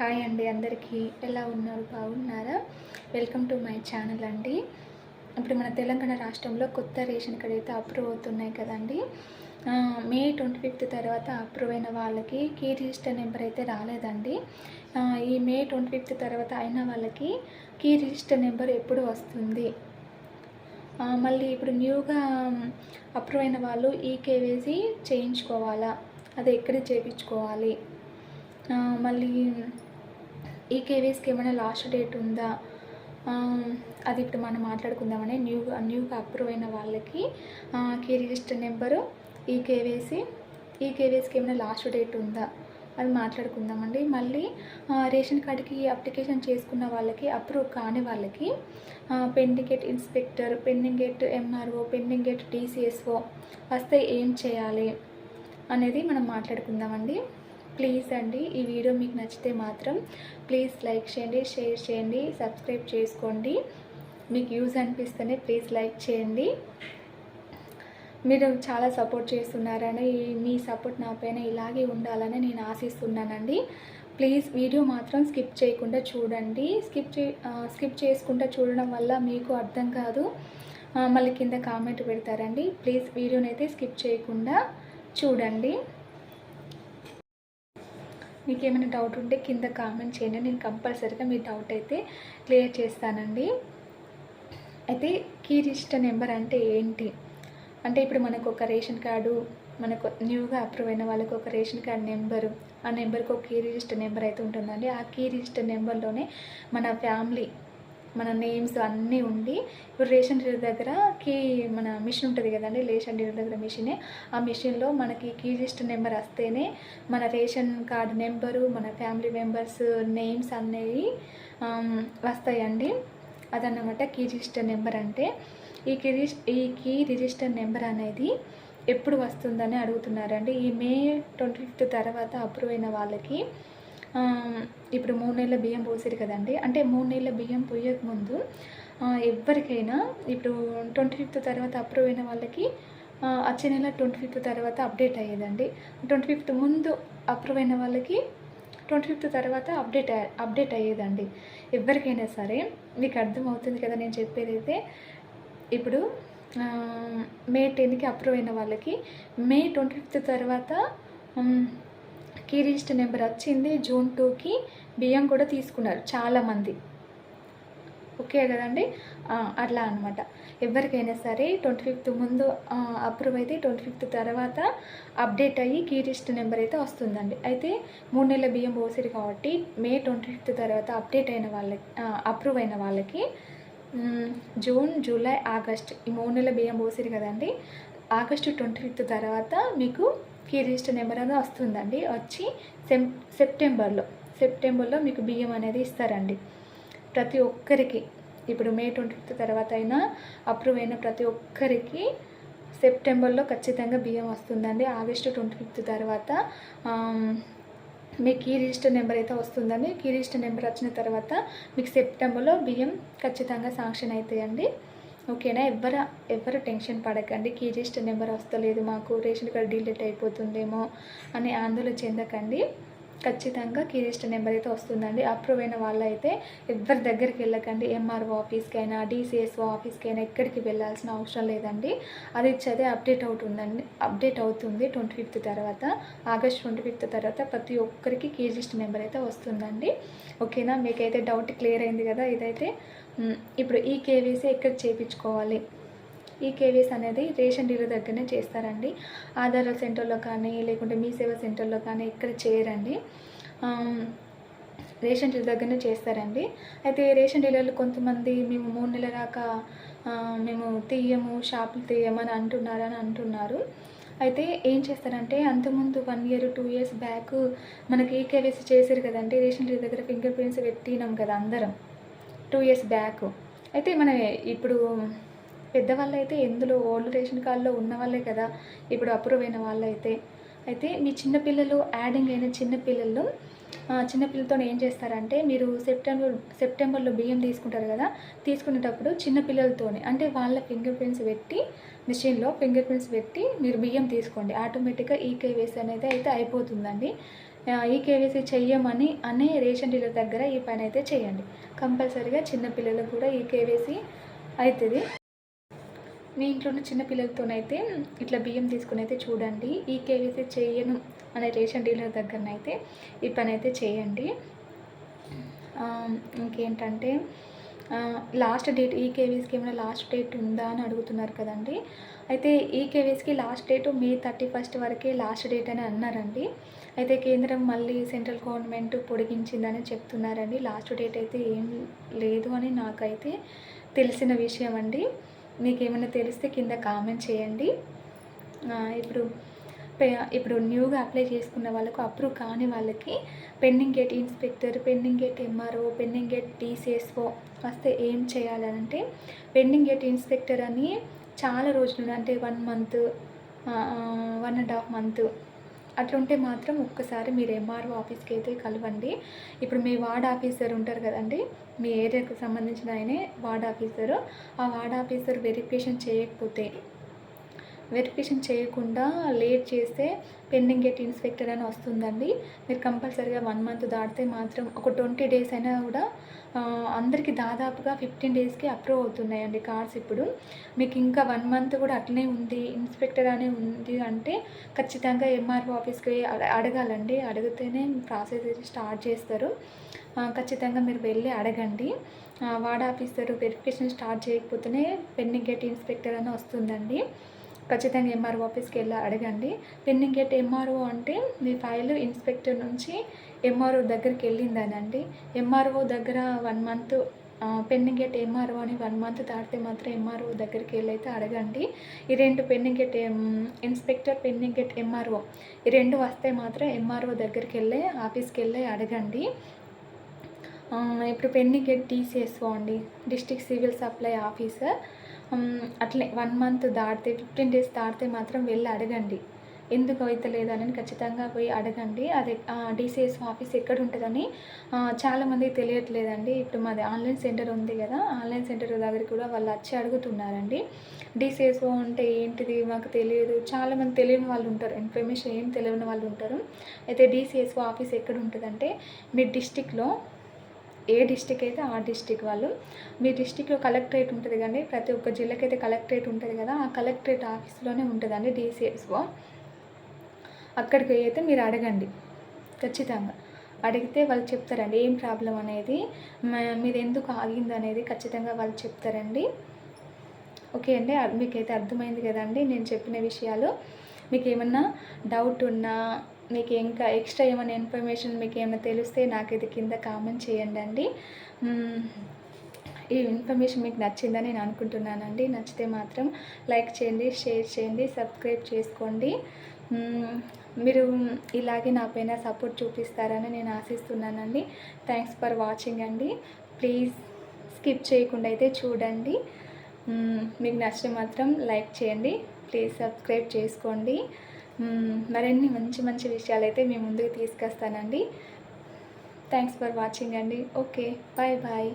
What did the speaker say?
Hi అండి అందరికీ. ఎలా ఉన్నారు? బాగున్నారా? వెల్కమ్ టు మై ఛానల్ అండి. ఇప్పుడు మన తెలంగాణ రాష్ట్రంలో కొత్త రేషన్ కార్డ్ అయితే అప్రూవ్ అవుతున్నాయి కదండి. మే ట్వంటీ ఫిఫ్త్ తర్వాత అప్రూవ్ అయిన వాళ్ళకి కీ రిజిస్టర్ నెంబర్ అయితే రాలేదండి. ఈ మే ట్వంటీ ఫిఫ్త్ తర్వాత అయిన వాళ్ళకి కీ రిజిస్టర్ నెంబర్ ఎప్పుడు వస్తుంది? మళ్ళీ ఇప్పుడు న్యూగా అప్రూవ్ అయిన వాళ్ళు ఈ కేవైసీ చేయించుకోవాలా? అది ఎక్కడ చేయించుకోవాలి మళ్ళీ ఈ కేవీస్కి ఏమైనా లాస్ట్ డేట్ ఉందా? అది ఇప్పుడు మనం మాట్లాడుకుందామని న్యూగా న్యూగా అప్రూవ్ అయిన వాళ్ళకి కీ రిజిస్టర్ నెంబరు ఈ కేవీసీ ఈ కేవీఎస్కి ఏమైనా లాస్ట్ డేట్ ఉందా? అది మాట్లాడుకుందామండి. మళ్ళీ రేషన్ కార్డుకి అప్లికేషన్ చేసుకున్న వాళ్ళకి అప్రూవ్ కాని వాళ్ళకి pending gate inspector pending gate MRO pending gate TCSO వస్తే ఏం చేయాలి అనేది మనం మాట్లాడుకుందామండి. ప్లీజ్ అండి ఈ వీడియో మీకు నచ్చితే మాత్రం ప్లీజ్ లైక్ చేయండి షేర్ చేయండి సబ్స్క్రైబ్ చేసుకోండి. మీకు యూజ్ అనిపిస్తేనే ప్లీజ్ లైక్ చేయండి. మీరు చాలా సపోర్ట్ చేస్తున్నారని మీ సపోర్ట్ నాపైన ఇలాగే ఉండాలని నేను ఆశిస్తున్నానండి. ప్లీజ్ వీడియో మాత్రం స్కిప్ చేయకుండా చూడండి. స్కిప్ చే స్కిప్ చేసుకుంటూ చూడడం వల్ల మీకు అర్థం కాదు. మళ్ళీ కింద కామెంట్ పెడతారండి. ప్లీజ్ వీడియోనైతే స్కిప్ చేయకుండా చూడండి. మీకు ఏమైనా డౌట్ ఉంటే కింద కామెంట్ చేయండి. నేను కంపల్సరీగా మీ డౌట్ అయితే క్లియర్ చేస్తానండి. అయితే కీ రిజిస్టర్ నెంబర్ అంటే ఏంటి? అంటే ఇప్పుడు మనకు ఒక రేషన్ కార్డు మనకు న్యూగా అప్రూవ్ అయిన వాళ్ళకి ఒక రేషన్ కార్డ్ నెంబరు ఆ నెంబర్కి ఒక కీ రిజిస్టర్ నెంబర్ అయితే ఉంటుందండి. ఆ కీ రిజిస్టర్ నెంబర్లోనే మన ఫ్యామిలీ మన నేమ్స్ అన్నీ ఉండి ఇప్పుడు రేషన్ డీలర్ దగ్గర కీ మన మిషన్ ఉంటుంది కదండి రేషన్ డీలర్ దగ్గర మిషనే ఆ మిషన్లో మనకి కీ నెంబర్ వస్తేనే మన రేషన్ కార్డు నెంబరు మన ఫ్యామిలీ మెంబర్స్ నేమ్స్ అనేవి వస్తాయండి. అదన్నమాట కీ రిజిస్టర్ నెంబర్ అంటే. ఈ కీ ఈ కీ రిజిస్టర్ నెంబర్ అనేది ఎప్పుడు వస్తుందని అడుగుతున్నారండి. ఈ మే ట్వంటీ ఫిఫ్త్ తర్వాత అప్రూవ్ అయిన వాళ్ళకి ఇప్పుడు మూడు నెలల బియ్యం పోసారు కదండి. అంటే మూడు నెలల బియ్యం పోయకముందు ఎవరికైనా ఇప్పుడు ట్వంటీ ఫిఫ్త్ తర్వాత అప్రూవ్ అయిన వాళ్ళకి వచ్చే నెల ట్వంటీ ఫిఫ్త్ తర్వాత అప్డేట్ అయ్యేదండి. ట్వంటీ ఫిఫ్త్ ముందు అప్రూవ్ అయిన వాళ్ళకి ట్వంటీ ఫిఫ్త్ తర్వాత అప్డేట్ అప్డేట్ అయ్యేదండి. ఎవరికైనా సరే మీకు అర్థమవుతుంది కదా నేను చెప్పేది అయితే. ఇప్పుడు మే టెన్కి అప్రూవ్ అయిన వాళ్ళకి మే ట్వంటీ ఫిఫ్త్ తర్వాత కీ రిజిస్టర్ నెంబర్ వచ్చింది. జూన్ టూకి బియ్యం కూడా తీసుకున్నారు చాలామంది. ఓకే కదండి? అట్లా అనమాట ఎవరికైనా సరే ట్వంటీ ఫిఫ్త్ ముందు అప్రూవ్ అయితే ట్వంటీ ఫిఫ్త్ తర్వాత అప్డేట్ అయ్యి కీ రిజిస్టర్ నెంబర్ అయితే వస్తుందండి. అయితే మూడు నెలల బియ్యం పోసారు కాబట్టి మే ట్వంటీ ఫిఫ్త్ తర్వాత అప్డేట్ అయిన వాళ్ళకి అప్రూవ్ అయిన వాళ్ళకి జూన్ జూలై ఆగస్ట్ ఈ మూడు నెలల బియ్యం పోసారు కదండి. ఆగస్టు ట్వంటీ ఫిఫ్త్ తర్వాత మీకు కీ రిజిస్టర్ నెంబర్ అనేది వస్తుందండి. వచ్చి సెప్ సెప్టెంబర్లో సెప్టెంబర్లో మీకు బియ్యం అనేది ఇస్తారండి. ప్రతి ఒక్కరికి ఇప్పుడు మే ట్వంటీ ఫిఫ్త్ తర్వాత అయినా అప్రూవ్ అయిన ప్రతి ఒక్కరికి సెప్టెంబర్లో ఖచ్చితంగా బియ్యం వస్తుందండి. ఆగస్టు ట్వంటీ ఫిఫ్త్ తర్వాత మీకు ఈ రిజిస్టర్ నెంబర్ అయితే వస్తుందండి. కీ రిజిస్టర్ నెంబర్ వచ్చిన తర్వాత మీకు సెప్టెంబర్లో బియ్యం ఖచ్చితంగా శాంక్షన్ అవుతాయండి. ఓకేనా? ఎవరు ఎవరు టెన్షన్ పడకండి. కీ రిజిస్టర్ నెంబర్ వస్తలేదు మాకు. రేషన్ కార్డ్ డిలీట్ అయిపోతుందేమో అని ఆందోళన చెందకండి. ఖచ్చితంగా కీ నెంబర్ అయితే వస్తుందండి. అప్రూవ్ అయిన వాళ్ళైతే ఎవరి దగ్గరికి వెళ్ళకండి. ఎంఆర్ఓ ఆఫీస్కి అయినా డీసీఎస్ఓ ఆఫీస్కి అయినా ఎక్కడికి వెళ్ళాల్సిన అవసరం లేదండి. అది ఇచ్చేదే అప్డేట్ అవుతుందండి. అప్డేట్ అవుతుంది ట్వంటీ ఫిఫ్త్ తర్వాత. ఆగస్ట్ ట్వంటీ ఫిఫ్త్ తర్వాత ప్రతి ఒక్కరికి కీ నెంబర్ అయితే వస్తుందండి. ఓకేనా? మీకైతే డౌట్ క్లియర్ అయింది కదా ఇదైతే? ఇప్పుడు ఈ కేవీసీ ఎక్కడ చేయించుకోవాలి? ఈ కేవీస్ అనేది రేషన్ డీలర్ దగ్గరనే చేస్తారండి. ఆధార్ సెంటర్లో కానీ లేకుంటే మీ సేవా సెంటర్లో కానీ ఇక్కడ చేయరండి. రేషన్ డీలర్ దగ్గరనే చేస్తారండి. అయితే రేషన్ డీలర్లు కొంతమంది మేము మూడు నెలల దాకా మేము తీయము షాపులు తీయమని అంటున్నారని అంటున్నారు. అయితే ఏం చేస్తారంటే అంతకుముందు one year two years back మనకి ఈ చేశారు కదండి. రేషన్ డీలర్ దగ్గర ఫింగర్ ప్రింట్స్ పెట్టినాం కదా అందరం టూ ఇయర్స్ బ్యాక్. అయితే మన ఇప్పుడు పెద్దవాళ్ళు అయితే ఎందులో ఓల్డ్ రేషన్ కార్డులో ఉన్న వాళ్ళే కదా ఇప్పుడు అప్రూవ్ అయిన వాళ్ళైతే. అయితే మీ చిన్నపిల్లలు యాడింగ్ అయిన చిన్నపిల్లలు చిన్నపిల్లలతో ఏం చేస్తారంటే మీరు సెప్టెంబర్ సెప్టెంబర్లో బియ్యం తీసుకుంటారు కదా తీసుకునేటప్పుడు చిన్నపిల్లలతోనే అంటే వాళ్ళ ఫింగర్ ప్రింట్స్ పెట్టి మిషన్లో ఫింగర్ ప్రింట్స్ పెట్టి మీరు బియ్యం తీసుకోండి. ఆటోమేటిక్గా ఈ కేవైసీ అనేది అయితే అయిపోతుందండి. ఈ కేవైసీ చెయ్యమని అనే రేషన్ డీలర్ దగ్గర ఈ పని అయితే చేయండి. కంపల్సరీగా చిన్నపిల్లలకు కూడా ఈ కేవైసీ అవుతుంది మీ ఇంట్లోని చిన్నపిల్లలతోనైతే ఇట్లా బియ్యం తీసుకుని అయితే చూడండి ఈ కేవైసీ చేయను అనే రేషన్ డీలర్ దగ్గరనైతే ఈ పని అయితే చేయండి ఇంకేంటంటే లాస్ట్ డేట్ ఈ కేవీస్కి ఏమైనా లాస్ట్ డేట్ ఉందా అని అడుగుతున్నారు కదండి. అయితే ఈ కేవీస్కి last date May thirty first వరకే లాస్ట్ డేట్ అని అన్నారండి. అయితే కేంద్రం మళ్ళీ సెంట్రల్ గవర్నమెంట్ పొడిగించిందని చెప్తున్నారండి. లాస్ట్ డేట్ అయితే ఏం లేదు అని నాకైతే తెలిసిన విషయం అండి మీకు ఏమైనా తెలిస్తే కింద కామెంట్ చేయండి. ఇప్పుడు పె- ఇప్పుడు న్యూగా అప్లై చేసుకున్న వాళ్ళకు అప్రూవ్ కాని వాళ్ళకి pending at inspector pending at MRO pending at DCSO వస్తే ఏం చేయాలంటే పెండింగ్ గేట్ ఇన్స్పెక్టర్ అని చాలా రోజులు అంటే one month one and half month అట్లుంటే మాత్రం ఒక్కసారి మీరు ఎంఆర్ఓ ఆఫీస్కి అయితే కలవండి. ఇప్పుడు మీ వార్డ్ ఆఫీసర్ ఉంటారు కదండి మీ ఏరియాకు సంబంధించిన ఆయనే వార్డ్ ఆఫీసరు. ఆ వార్డ్ ఆఫీసర్ వెరిఫికేషన్ చేయకపోతే వెరిఫికేషన్ చేయకుండా లేట్ చేస్తే పెండింగ్ గేట్ ఇన్స్పెక్టర్ అని వస్తుందండి. మీరు కంపల్సరీగా వన్ మంత్ దాటితే మాత్రం ఒక ట్వంటీ డేస్ అయినా కూడా అందరికీ దాదాపుగా ఫిఫ్టీన్ డేస్కి అప్రూవ్ అవుతున్నాయండి కార్స్ ఇప్పుడు. మీకు ఇంకా వన్ మంత్ కూడా అట్లనే ఉంది ఇన్స్పెక్టర్ అనే ఉంది అంటే ఖచ్చితంగా ఎంఆర్ఓ ఆఫీస్కి అడగాలండి. అడిగితేనే ప్రాసెస్ స్టార్ట్ చేస్తారు. ఖచ్చితంగా మీరు వెళ్ళి అడగండి. వాడ వార్డ్ ఆఫీసర్ వెరిఫికేషన్ స్టార్ట్ చేయకపోతేనే పెండింగ్ గేట్ ఇన్స్పెక్టర్ అని వస్తుందండి. ఖచ్చితంగా ఎంఆర్ఓ ఆఫీస్కి వెళ్ళి అడగండి. పెండింగ్ గేట్ ఎంఆర్ఓ అంటే మీ ఫైల్ ఇన్స్పెక్టర్ నుంచి ఎంఆర్ఓ దగ్గరికి వెళ్ళిందనండి. ఎంఆర్ఓ దగ్గర one month pending at MRO అని వన్ మంత్ దాటితే మాత్రం ఎంఆర్ఓ దగ్గరికి వెళ్ళి అయితే అడగండి. ఈ రెండు pending at inspector pending at MRO ఈ రెండు వస్తే మాత్రం ఎంఆర్ఓ దగ్గరికి వెళ్ళి ఆఫీస్కి వెళ్ళి అడగండి. ఇప్పుడు పెండింగ్ గేట్ టీసీఎస్ఓ అండి. డిస్ట్రిక్ట్ సివిల్ సప్లై ఆఫీసర్ అట్లే వన్ మంత్ దాటితే ఫిఫ్టీన్ డేస్ దాటితే మాత్రం వెళ్ళి అడగండి. ఎందుకు అవుతలేదు అని ఖచ్చితంగా పోయి అడగండి. అది డీసీఎస్ ఆఫీస్ ఎక్కడ ఉంటుందని చాలామందికి తెలియట్లేదండి. ఇప్పుడు మాది ఆన్లైన్ సెంటర్ ఉంది కదా ఆన్లైన్ సెంటర్ దగ్గర కూడా వాళ్ళు వచ్చి అడుగుతున్నారండి. డీసీఎస్ఓ అంటే ఏంటిది? మాకు తెలియదు. చాలామంది తెలియని వాళ్ళు ఉంటారు. ఇన్ఫర్మేషన్ ఏం తెలియని వాళ్ళు ఉంటారు. అయితే డీసీఎస్ఓ ఆఫీస్ ఎక్కడ ఉంటుందంటే మీ డిస్టిక్లో ఏ డిస్టిక్ అయితే ఆ డిస్టిక్ వాళ్ళు. మీ డిస్టిక్లో కలెక్టరేట్ ఉంటుంది కానీ ప్రతి ఒక్క జిల్లాకి అయితే కలెక్టరేట్ ఉంటుంది కదా ఆ కలెక్టరేట్ ఆఫీస్లోనే ఉంటుందండి డీసీఎస్ఓ అక్కడికి అయితే మీరు అడగండి ఖచ్చితంగా. అడిగితే వాళ్ళు చెప్తారండి ఏం ప్రాబ్లం అనేది మ- ఎందుకు ఆగింది అనేది ఖచ్చితంగా వాళ్ళు చెప్తారండి. ఓకే అండి మీకైతే అర్థమైంది కదండి నేను చెప్పిన విషయాలు. మీకు ఏమన్నా డౌట్ ఉన్నా మీకు ఇంకా ఎక్స్ట్రా ఏమైనా ఇన్ఫర్మేషన్ మీకు ఏమైనా తెలిస్తే నాకు ఇది కింద కామెంట్ చేయండి అండి ఈ ఇన్ఫర్మేషన్ మీకు నచ్చిందని నేను అనుకుంటున్నానండి. నచ్చితే మాత్రం లైక్ చేయండి షేర్ చేయండి సబ్స్క్రైబ్ చేసుకోండి. మీరు ఇలాగే నా పైన సపోర్ట్ చూపిస్తారని నేను ఆశిస్తున్నానండి. థ్యాంక్స్ ఫర్ వాచింగ్ అండి. ప్లీజ్ స్కిప్ చేయకుండా అయితే చూడండి. మీకు నచ్చితే మాత్రం లైక్ చేయండి. ప్లీజ్ సబ్స్క్రైబ్ చేసుకోండి. మరిన్ని మంచి మంచి విషయాలు అయితే మీ ముందుకు తీసుకొస్తానండి. థ్యాంక్స్ ఫర్ వాచింగ్ అండి. Okay bye bye